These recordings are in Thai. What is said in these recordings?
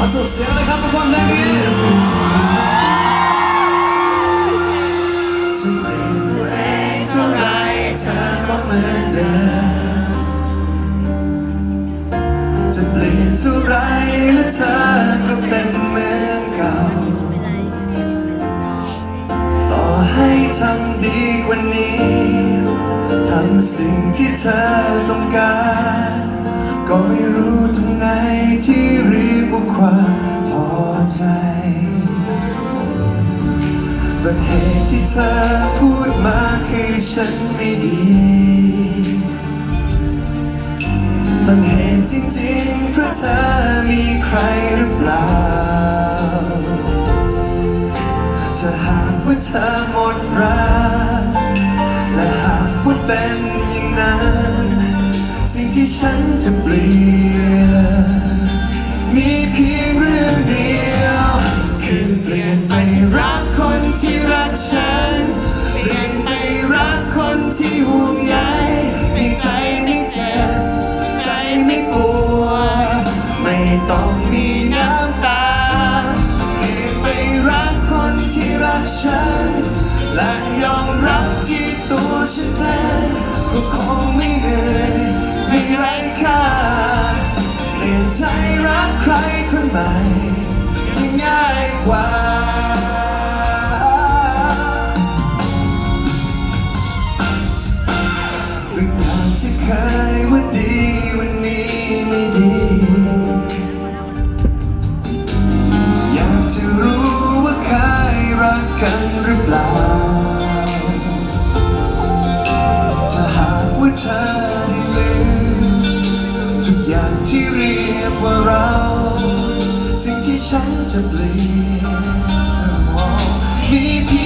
อสุดเสียงเลยครับทุกคนเพลงนี้ฉันเปลี่ยนตัวเองเท่าไรเธอก็เหมือนเดิมจะเปลี่ยนเท่าไรและเธอก็เป็นเหมือนเก่า ต่อให้ทำดีกว่านี้ ทำสิ่งที่เธอต้องการ ความพอใจบางเหตุที่เธอพูดมาคือฉันไม่ดีต้นเหตุจริงๆเพราะเธอมีใครหรือเปล่าถ้าหากว่าเธอหมดรักและหากว่าเป็นอย่างนั้น สิ่งที่ฉันจะเปลี่ยน มีเพียงเรื่องเดียวคือเปลี่ยนไปรักคนที่รักฉัน เปลี่ยนไปรักคนที่ห่วงใยให้ใจไม่เจ็บใจไม่ปวดไม่ต้องมีน้ำตา เปลี่ยนไปรักคนที่รักฉัน และยอมรับที่ตัวฉันเป็นก็คงไม่เหนื่อย ใจรักใครคนใหม่ที่ง่ายกว่าบางอย่าวที่เคยว่าดีวันนี้ไม่ดี ที่เรียกว่าเรา สิ่งที่ฉันจะเปลี่ยนมีเพียง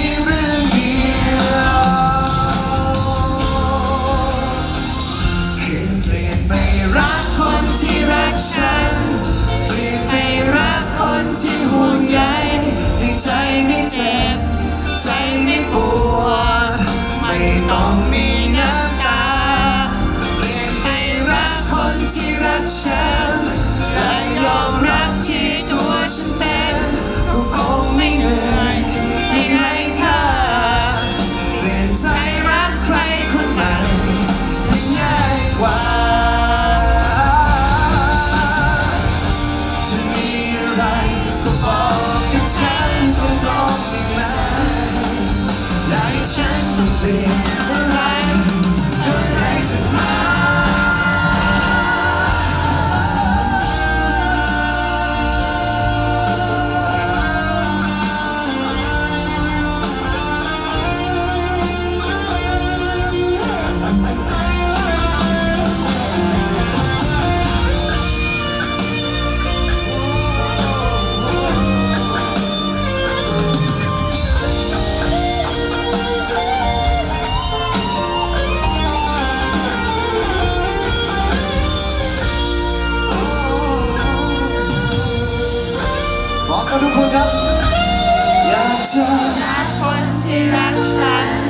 ทุกคนครับ อยากเจอคนที่รักฉัน